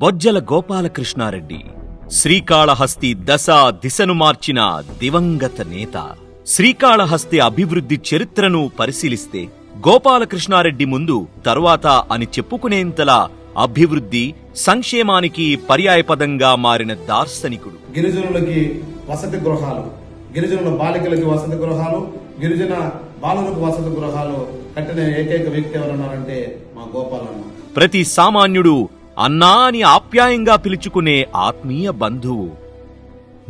బొజ్జల గోపాలకృష్ణారెడ్డి శ్రీకాళహస్తి దశ దిశను మార్చిన దివంగత నేత. శ్రీకాళహస్తి అభివృద్ధి చరిత్రను పరిశీలిస్తే గోపాలకృష్ణారెడ్డి ముందు తరువాత అని చెప్పుకునేంతలా అభివృద్ధి సంక్షేమానికి పర్యాయపదంగా మారిన దార్శనికుడు. గిరిజనులకి వసతి గృహాలు గిరిజనుల బాలికలకి వసతి గృహాలు గిరిజన బాలులకు వసతి గృహాలు కట్టిన ఏకైక వ్యక్తి ఎవరన్నారంటే మా గోపాలన్న. ప్రతి సామాన్యుడు అన్నా అని ఆప్యాయంగా పిలుచుకునే ఆత్మీయ బంధువు.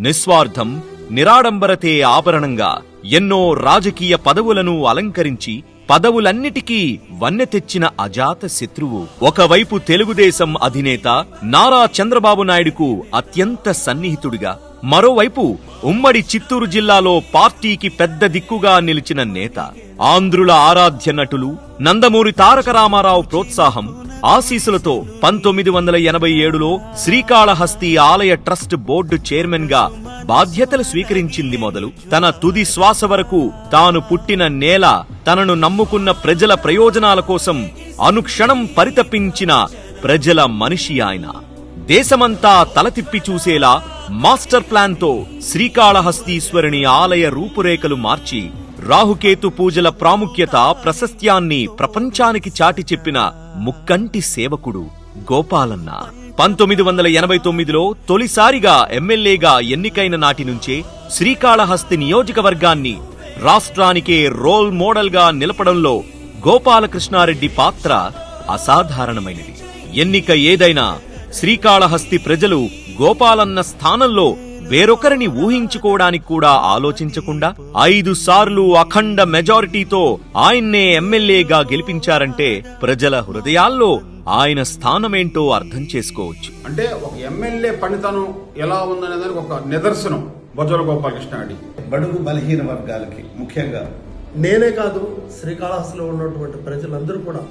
నిస్వార్థం నిరాడంబరతే ఆభరణంగా ఎన్నో రాజకీయ పదవులను అలంకరించి పదవులన్నిటికీ వన్నె తెచ్చిన అజాత శత్రువు. ఒకవైపు తెలుగుదేశం అధినేత నారా చంద్రబాబు నాయుడుకు అత్యంత సన్నిహితుడిగా మరోవైపు ఉమ్మడి చిత్తూరు జిల్లాలో పార్టీకి పెద్ద దిక్కుగా నిలిచిన నేత. ఆంధ్రుల ఆరాధ్య నటులు నందమూరి తారక రామారావు ప్రోత్సాహం ఆశీసులతో పంతొమ్మిది వందల ఎనభై ఏడులో శ్రీకాళహస్తి ఆలయ ట్రస్ట్ బోర్డు చైర్మన్గా బాధ్యతలు స్వీకరించింది మొదలు. తన తుది శ్వాస వరకు తాను పుట్టిన నేల తనను నమ్ముకున్న ప్రజల ప్రయోజనాల కోసం అనుక్షణం పరితపించిన ప్రజల మనిషి ఆయన. దేశమంతా తలతిప్పి చూసేలా మాస్టర్ ప్లాన్తో శ్రీకాళహస్తీశ్వరుని ఆలయ రూపురేఖలు మార్చి రాహుకేతు పూజల ప్రాముఖ్యత ప్రశస్త్యాన్ని ప్రపంచానికి చాటి చెప్పిన ముక్కంటి సేవకుడు గోపాలన్న. పంతొమ్మిది వందల ఎనభై తొమ్మిదిలో తొలిసారిగా ఎమ్మెల్యేగా ఎన్నికైన నాటి నుంచే శ్రీకాళహస్తి నియోజకవర్గాన్ని రాష్ట్రానికే రోల్ మోడల్గా నిలపడంలో గోపాలకృష్ణారెడ్డి పాత్ర అసాధారణమైనది. ఎన్నిక ఏదైనా శ్రీకాళహస్తి ప్రజలు గోపాలన్న స్థానంలో వేరొకరిని ఊహించుకోవడానికి కూడా ఆలోచించకుండా ఐదు సార్లు అఖండ మెజారిటీతో ఆయన్నే ఎమ్మెల్యేగా గెలిపించారంటే ప్రజల హృదయాల్లో ఆయన స్థానమేంటో అర్థం చేసుకోవచ్చు. అంటే ఒక ఎమ్మెల్యే పనితనం ఎలా ఉందనే దానికి ఒక నిదర్శనం బొజ్జల గోపాలకృష్ణారెడ్డి బడుగు బలహీన వర్గాలకి ముఖ్యంగా. నేనే కాదు శ్రీకాళహస్తిలో ఉన్నటువంటి ప్రజలందరూ కూడా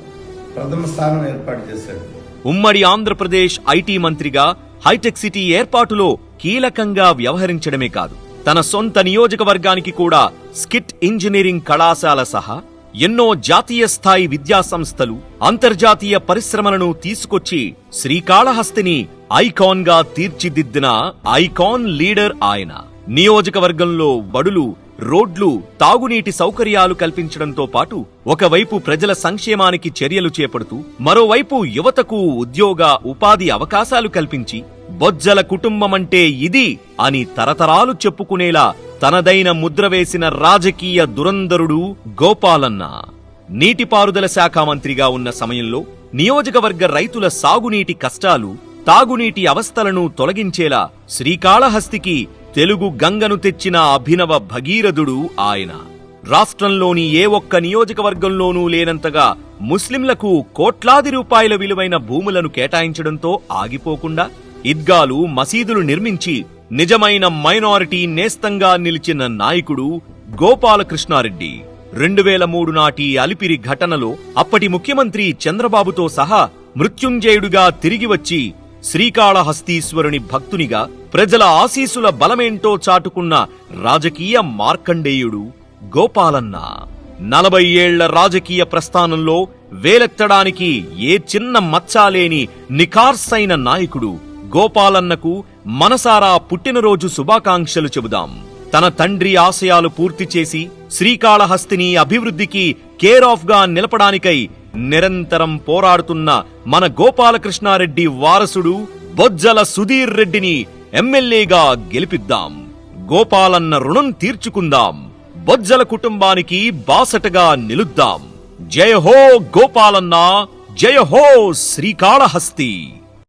ప్రథమ స్థానం ఏర్పాటు చేశాడు ఉమ్మడి ఆంధ్రప్రదేశ్ ఐటీ మంత్రిగా హైటెక్ సిటీ ఏర్పాటులో కీలకంగా వ్యవహరించడమే కాదు. తన సొంత నియోజకవర్గానికి కూడా స్కిట్ ఇంజనీరింగ్ కళాశాల సహా ఎన్నో జాతీయ స్థాయి విద్యా సంస్థలు అంతర్జాతీయ పరిశ్రమలను తీసుకొచ్చి శ్రీకాళహస్తిని ఐకాన్గా తీర్చిదిద్దిన ఐకాన్ లీడర్ ఆయన. నియోజకవర్గంలో బడులు రోడ్లు తాగునీటి సౌకర్యాలు కల్పించడంతో పాటు ఒకవైపు ప్రజల సంక్షేమానికి చర్యలు చేపడుతూ మరోవైపు యువతకు ఉద్యోగ ఉపాధి అవకాశాలు కల్పించి బొజ్జల కుటుంబమంటే ఇది అని తరతరాలు చెప్పుకునేలా తనదైన ముద్ర వేసిన రాజకీయ దురంధరుడు గోపాలన్న. నీటిపారుదల శాఖ మంత్రిగా ఉన్న సమయంలో నియోజకవర్గ రైతుల సాగునీటి కష్టాలు తాగునీటి అవస్థలను తొలగించేలా శ్రీకాళహస్తికి తెలుగు గంగను తెచ్చిన అభినవ భగీరథుడు ఆయన. రాష్ట్రంలోని ఏ ఒక్క నియోజకవర్గంలోనూ లేనంతగా ముస్లింలకు కోట్లాది రూపాయల విలువైన భూములను కేటాయించడంతో ఆగిపోకుండా ఇద్గాలు మసీదులు నిర్మించి నిజమైన మైనారిటీ నేస్తంగా నిలిచిన నాయకుడు గోపాలకృష్ణారెడ్డి. రెండు వేల మూడు నాటి అలిపిరి ఘటనలో అప్పటి ముఖ్యమంత్రి చంద్రబాబుతో సహా మృత్యుంజయుడుగా తిరిగి వచ్చి శ్రీకాళహస్తీశ్వరుని భక్తునిగా ప్రజల ఆశీసుల బలమేంటో చాటుకున్న రాజకీయ మార్కండేయుడు గోపాలన్న. నలభై ఏళ్ళ రాజకీయ ప్రస్థానంలో వేలెత్తడానికి ఏ చిన్న మచ్చాలేని నిఖార్సైన నాయకుడు గోపాలన్నకు మనసారా పుట్టినరోజు శుభాకాంక్షలు చెబుదాం. తన తండ్రి ఆశయాలు పూర్తి చేసి శ్రీకాళహస్తిని అభివృద్ధికి కేర్ ఆఫ్గా నిలపడానికై నిరంతరం పోరాడుతున్న మన గోపాలకృష్ణారెడ్డి వారసుడు బొజ్జల సుధీర్ రెడ్డిని ఎమ్మెల్యేగా గెలిపిద్దాం. గోపాలన్న రుణం తీర్చుకుందాం. బొజ్జల కుటుంబానికి బాసటగా నిలుద్దాం. జయ హో గోపాలన్న జయ హో శ్రీకాళహస్తి.